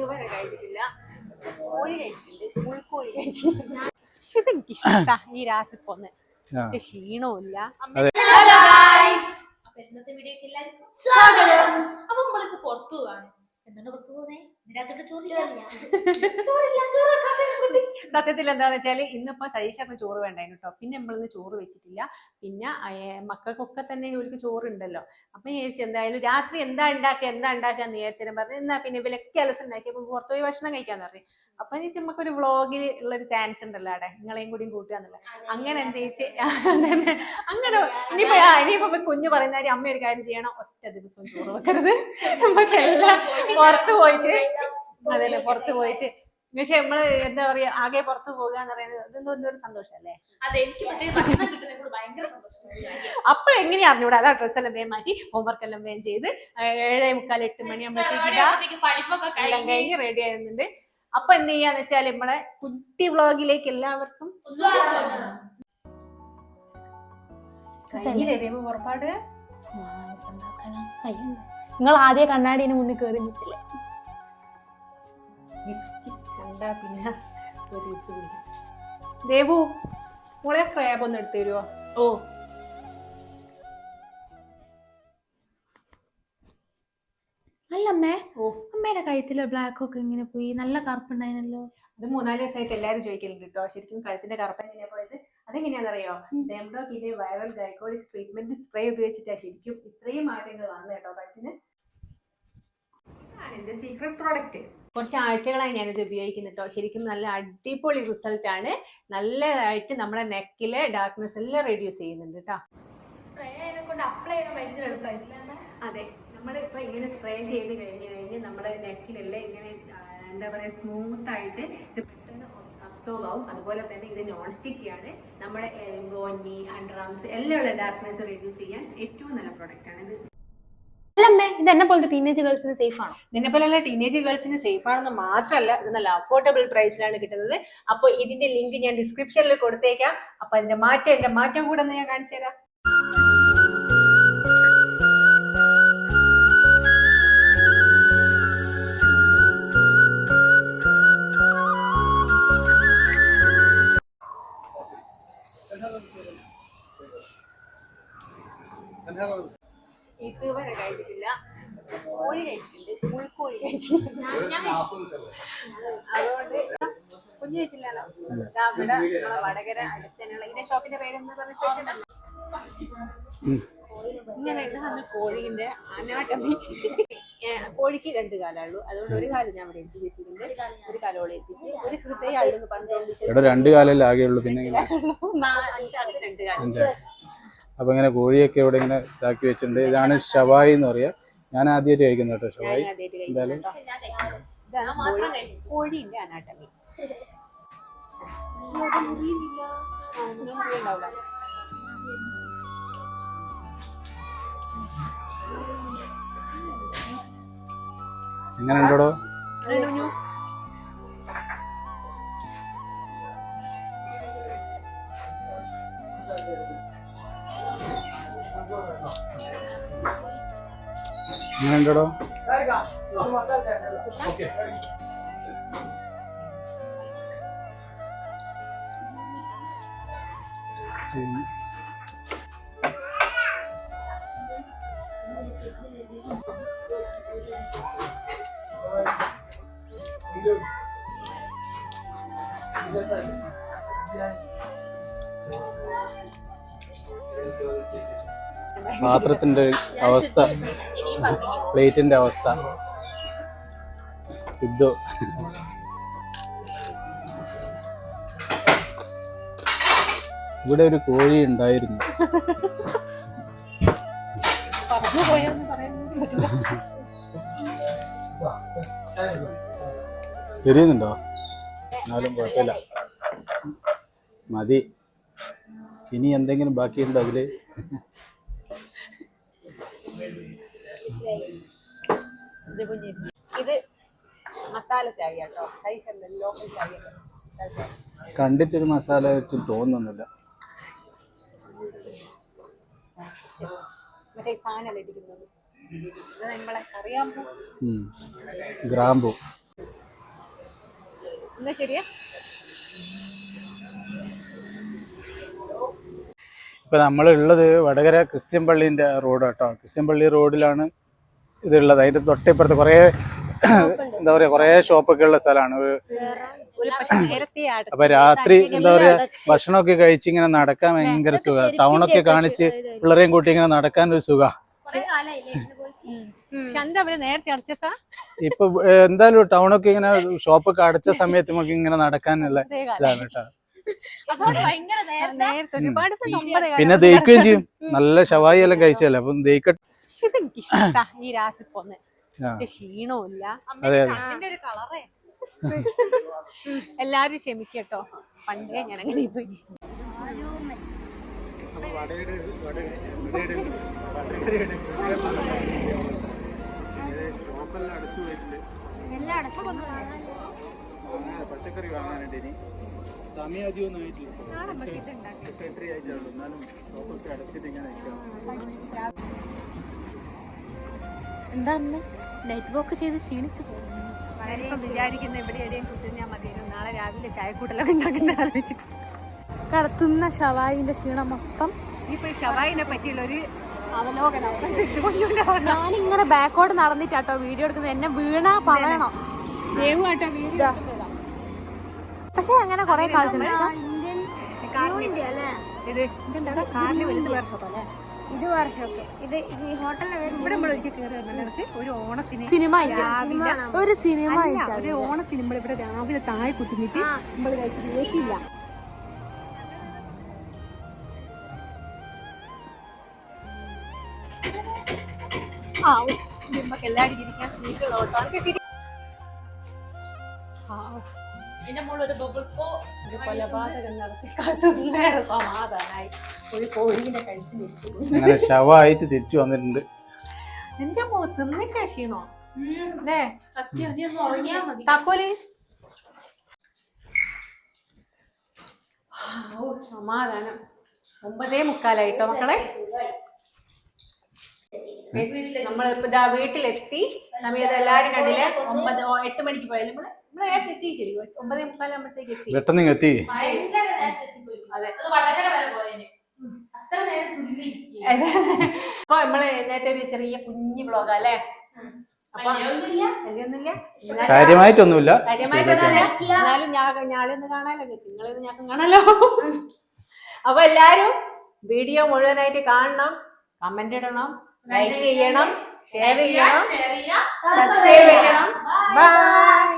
ഇതുവരെ കഴിച്ചിട്ടില്ല. കോഴി കഴിച്ചിട്ടുണ്ട് കഴിച്ചിട്ടില്ല പക്ഷെ ഇതെനിക്ക് ഇഷ്ടാ ഈ രാത്രി പോന്ന്. ക്ഷീണമില്ല അപ്പൊ ഇന്നത്തെ വീഡിയോക്ക് എല്ലാവർക്കും സ്വാഗതം. അപ്പൊ നമ്മൾക്ക് പുറത്തു പോവാണ്. എന്താണ് പുറത്തു പോകുന്നേ സത്യത്തിൽ എന്താന്ന് വെച്ചാൽ ഇന്നിപ്പോ സതീഷറിന് ചോറ് വേണ്ടായിരുന്നു കേട്ടോ പിന്നെ നമ്മളിന്ന് ചോറ് വെച്ചിട്ടില്ല. പിന്നെ മക്കൾക്കൊക്കെ തന്നെ ഇവർക്ക് ചോറുണ്ടല്ലോ. അപ്പൊ ചേച്ചി എന്തായാലും രാത്രി എന്താ ഉണ്ടാക്കുക എന്താ ഉണ്ടാക്കുക എന്ന് വിചാരിച്ചാലും പറഞ്ഞു എന്നാ പിന്നെ ഇവരൊക്കെ അലസം ഉണ്ടാക്കിയപ്പോ പുറത്തുപോയി ഭക്ഷണം കഴിക്കാന്ന് പറഞ്ഞു. അപ്പൊ ചേച്ചി നമുക്ക് ഒരു വ്ളോഗിൽ ഉള്ള ഒരു ചാൻസ് ഉണ്ടല്ലോ അവിടെ. നിങ്ങളെയും കൂടിയും കൂട്ടുക അങ്ങനെ എന്ത് ചെയ്യിച്ച് അങ്ങനെ ഇനിയിപ്പോ ഇനിയിപ്പോ കുഞ്ഞു പറയുന്ന കാര്യം അമ്മ ഒരു കാര്യം ചെയ്യണം. ഒറ്റ ദിവസം ചോറ് വെക്കരുത്. നമുക്കെല്ലാം പുറത്ത് പോയിട്ട് അതല്ലേ പുറത്ത് പോയിട്ട്. പക്ഷെ നമ്മൾ എന്താ പറയാ ആകെ പുറത്ത് പോകുക എന്ന് പറയുന്നത് ഇതൊന്നും ഒരു സന്തോഷല്ലേ? അപ്പൊ എങ്ങനെയാ അറിഞ്ഞൂടാ? അതാ ഡ്രസ് എല്ലാം വേഗം മാറ്റി ഹോംവർക്ക് എല്ലാം വേഗം ചെയ്ത് ഏഴേ മുക്കാൽ എട്ട് മണിയാകുമ്പോഴത്തേക്ക് എല്ലാം കഴിഞ്ഞ് റെഡി ആയിരുന്നുണ്ട്. അപ്പൊ എന്ത് ചെയ്യാന്ന് വെച്ചാൽ നമ്മളെ കുട്ടി വ്ളോഗിലേക്ക് എല്ലാവർക്കും പുറപ്പാട്? നിങ്ങൾ ആദ്യ കണ്ണാടിന് മുന്നിൽ കയറി നിൽക്കില്ല? ദേവു മോളെ ക്രാബ് ഒന്ന് എടുത്തു തരുമോ ഓ. അല്ല അമ്മേ ഓ അമ്മേടെ കഴുത്തിലെ ബ്ലാക്ക് ഒക്കെ ഇങ്ങനെ പോയി നല്ല കറുപ്പുണ്ടായിരുന്നല്ലോ. അത് മൂന്നാൽ ദിവസമായിട്ട് എല്ലാരും ചോദിക്കലുണ്ട് കേട്ടോ ശരിക്കും കഴുത്തിന്റെ കറുപ്പ് എങ്ങനെയാ പോയത്? അതെങ്ങനെയാണെന്നറിയോ ഡെംഡോക്കിന്റെ വൈറൽ ഗൈക്കോളിക് ട്രീറ്റ്മെന്റ് സ്പ്രേ ഉപയോഗിച്ചിട്ടാ ശരിക്കും ഇത്രയും മാറ്റങ്ങൾ വന്നു കേട്ടോ കഴുത്തിന്. എന്റെ സീക്രട്ട് പ്രോഡക്റ്റ് കുറച്ച് ആഴ്ചകളായി ഞാനിത് ഉപയോഗിക്കുന്നു കേട്ടോ ശരിക്കും നല്ല അടിപൊളി റിസൾട്ട് ആണ്. നല്ലതായിട്ട് നമ്മുടെ നെക്കിലെ ഡാർക്ക്നെസ് എല്ലാം റെഡ്യൂസ് ചെയ്യുന്നുണ്ട് കേട്ടോ സ്പ്രേ അതിനെ കൊണ്ട് അപ്ലൈ ചെയ്യാൻ ഭയങ്കര എളുപ്പമായിട്ടില്ല അതെ. നമ്മൾ ഇപ്പൊ ഇങ്ങനെ സ്പ്രേ ചെയ്ത് കഴിഞ്ഞ് കഴിഞ്ഞ് നമ്മുടെ നെക്കിലെല്ലാം ഇങ്ങനെ എന്താ പറയാ സ്മൂത്ത് ആയിട്ട് ഇത് പെട്ടെന്ന് അബ്സോർവ് ആവും. അതുപോലെ തന്നെ ഇത് നോൺ സ്റ്റിക്കി ആണ്. നമ്മുടെ അണ്ടർ അണ്ടർആംസ് എല്ലാം ഡാർക്ക്നെസ് റെഡ്യൂസ് ചെയ്യാൻ ഏറ്റവും നല്ല പ്രോഡക്റ്റ് ആണ് ഇത്. അല്ല അമ്മേ ഇത് എന്നെ പോലത്തെ ടീനേജ് ഗേൾസിന് സേഫ് ആണോ? നിന്നെ പോലെയുള്ള ടീനേജ് ഗേൾസിന് സേഫ് ആണെന്ന് മാത്രമല്ല ഇത് നല്ല അഫോർഡബിൾ പ്രൈസിലാണ് കിട്ടുന്നത്. അപ്പോൾ ഇതിന്റെ ലിങ്ക് ഞാൻ ഡിസ്ക്രിപ്ഷനിൽ കൊടുത്തേക്കാം. അപ്പൊ അതിന്റെ മാറ്റം എന്റെ മാറ്റം കൂടെ ഒന്ന് ഞാൻ കാണിച്ചു തരാം. ഇതുവരെ കഴിച്ചിട്ടില്ല. കോഴി കഴിച്ചിട്ടുണ്ട് പുൽക്കോഴി കഴിച്ചിട്ടുണ്ട്. അതുകൊണ്ട് കുഞ്ഞു കഴിച്ചില്ലല്ലോ. ഇവിടെ നമ്മളെ വടകര അടുത്തന്നെയുള്ള ഇതിന്റെ ഷോപ്പിന്റെ പേരെന്ന് പറഞ്ഞ ശേഷം ഇങ്ങനെ ഇതാണ് കോഴിന്റെ അനാട്ടമി. കോഴിക്ക് രണ്ട് കാലുള്ളൂ അതുകൊണ്ട് ഒരു കാലം ഞാൻ ഇവിടെ ഏൽപ്പിച്ച് വെച്ചിട്ടുണ്ട്. ഒരു കാലോളം ഏൽപ്പിച്ച്. ഒരു ഹൃദയ അള്ളു പന്ത്രണ്ട് രണ്ട് കാലല്ലേ ആകെയുള്ളൂ പിന്നെ രണ്ട് കാലം. അഞ്ച്. അപ്പൊ ഇങ്ങനെ കോഴിയൊക്കെ ഇവിടെ ഇങ്ങനെ ഇതാക്കി വെച്ചിട്ടുണ്ട്. ഇതാണ് ഷവായി എന്ന് പറയുക ഞാൻ ആദ്യമായിട്ട് കഴിക്കുന്നു കേട്ടോ ഷവായി. എന്തായാലും എങ്ങനെയുണ്ടോ കോഴി കോഴീന്റെ എങ്ങനെ ഉണ്ടോ എങ്ങനെ ഉണ്ടോ പാത്രത്തിന്റെ ഒരു അവസ്ഥ. പ്ലേറ്റിന്റെ അവസ്ഥ. സിദ്ധു. ഇവിടെ ഒരു കോഴി ഉണ്ടായിരുന്നു. പറ്റില്ല എന്നാലും കുഴപ്പമില്ല. മതി. ഇനി എന്തെങ്കിലും ബാക്കിയുണ്ടോ അതിൽ? ഇത് കുഞ്ഞി ഇത് മസാല ചായ കേട്ടോ. സൈസല്ല ലോക്കൽ ചായ കണ്ടിട്ടൊരു മസാല തോന്നുന്നില്ല. മറ്റേ ഈ സാധനം ഇട്ടിരിക്കുന്നത്? നമ്മളെ അറിയാമോ ഉം. ഗ്രാമ്പു. എന്നാ ശരിയാ? ഇപ്പൊ നമ്മളുള്ളത് വടകര ക്രിസ്ത്യൻ പള്ളീന്റെ റോഡ് കേട്ടോ ക്രിസ്ത്യൻ പള്ളി റോഡിലാണ് ഇതുള്ളത്. അതിന്റെ തൊട്ടിപ്പുറത്ത് കുറേ എന്താ പറയുക കുറേ ഷോപ്പൊക്കെ ഉള്ള സ്ഥലമാണ്. അപ്പൊ രാത്രി എന്താ പറയാ ഭക്ഷണമൊക്കെ കഴിച്ച് ഇങ്ങനെ നടക്കാൻ ഭയങ്കര സുഖ. ടൗണൊക്കെ കാണിച്ച് പിള്ളേരെയും കൂട്ടി ഇങ്ങനെ നടക്കാൻ ഒരു സുഖ. ഇപ്പൊ എന്തായാലും ടൗണൊക്കെ ഇങ്ങനെ ഷോപ്പൊക്കെ അടച്ച സമയത്ത് നമുക്ക് ഇങ്ങനെ നടക്കാനുള്ള ഇതാണ് കേട്ടോ പിന്നെ ദഹിക്കുകയും ചെയ്യും. നല്ല ഷവായി എല്ലാം കഴിച്ചല്ലേ? അപ്പം ദഹിക്കട്ടെ ഈ രാത്രി പോന്ന്. കണ്ണിന്റെ ഒരു കളറേ. എല്ലാരും ക്ഷമിക്കട്ടോ. പണ്ടേ ഞാൻ അങ്ങനെ പോയി. പച്ചക്കറി വാങ്ങാനുണ്ട് ഇനി. സമയം അധികമൊന്നും ആയിട്ടില്ല സെക്രട്ടറി ആയിട്ടുള്ളൂ എന്നാലും ഷോപ്പൊക്കെ അടച്ചിട്ട് ഇങ്ങനെ നിൽക്കാം. എന്താ അമ്മ? നൈറ്റ് വോക്ക് ചെയ്ത് ക്ഷീണിച്ചു പോകുന്നു വിചാരിക്കുന്ന എവിടെ എവിടെയും കുത്തിഞ്ഞാൽ മതിയോ നാളെ രാവിലെ ചായക്കൂട്ടലൊക്കെ ഉണ്ടാക്കേണ്ട ആലോചിച്ചിട്ട് കടത്തുന്ന ഷവായിന്റെ ക്ഷീണം മൊത്തം ഇനിയിപ്പോ ഈ ഷവായിനെ പറ്റിയുള്ള ഒരു അവലോകനം ഞാനിങ്ങനെ ബാക്കോട്ട് നടന്നിട്ടാട്ടോ വീഡിയോ എടുക്കുന്നത്. എന്നെ വീണാ പറയണം. ദൈവമായിട്ടോ വീഡിയോ പക്ഷെ അങ്ങനെ കൊറേ കാശുണ്ട് ഇത് വർഷമൊക്കെ ഇത് ഈ ഹോട്ടലിൽ സിനിമ. ഒരു സിനിമ ഓണത്തിന് നമ്മൾ ഇവിടെ രാവിലെ താഴെ കുത്തിനിട്ട് നമ്മൾ കഴിച്ചിട്ട് ഏറ്റില്ല ആ എല്ലാവരും ഇരിക്കാൻ സീറ്റുള്ള ഓട്ടോ എന്റെ മോൾ ഒരു ബബിൾ കോ ഒരു കൊലപാതകം നടത്തി കാത്തുന്നേറെ സമാധാനായി ഒരു കോഴിനെ കഴിച്ചു വെച്ചു അങ്ങനെ ശവമായിട്ട് തിരിച്ചു വന്നിട്ടുണ്ട്. എന്റെ മോ തിന്നിക്കാ ക്ഷീണോ അല്ലേ സത്യം നീ ഒന്ന് ഉറങ്ങിയാ മതി. താക്കോൽ. ഓ സമാധാനം. ഒമ്പതേ മുക്കാലായിട്ടോ മക്കളെ? നമ്മളിപ്പോ വീട്ടിലെത്തി? സമയത്ത് എല്ലാരും കണ്ടില്ലേ? ഒമ്പത് എട്ട് മണിക്ക് പോയാലും നമ്മൾ പെട്ടെന്ന് എത്തി. ഭയങ്കര നേരത്തെ അതെ അത് വരെ പോയേനെ. അത്ര നേരം തുള്ളിയിരിക്കുക അപ്പൊ നമ്മൾ നേരത്തെ ഒരു ചെറിയ കുഞ്ഞു ബ്ലോഗാ അല്ലേ? കാര്യമായിട്ടൊന്നുമില്ല. എന്നാലും ഞാൻ ഞാളൊന്ന് കാണാലോ നിങ്ങളിന്ന് ഞാൻ കാണാലോ? അപ്പൊ എല്ലാരും വീഡിയോ മുഴുവനായിട്ട് കാണണം. കമന്റ് ഇടണം. ലൈക്ക് ചെയ്യണം. ഷെയർ ചെയ്യണം. ഷെയർ ചെയ്യാം സബ്സ്ക്രൈബ് ചെയ്യണം. ബൈ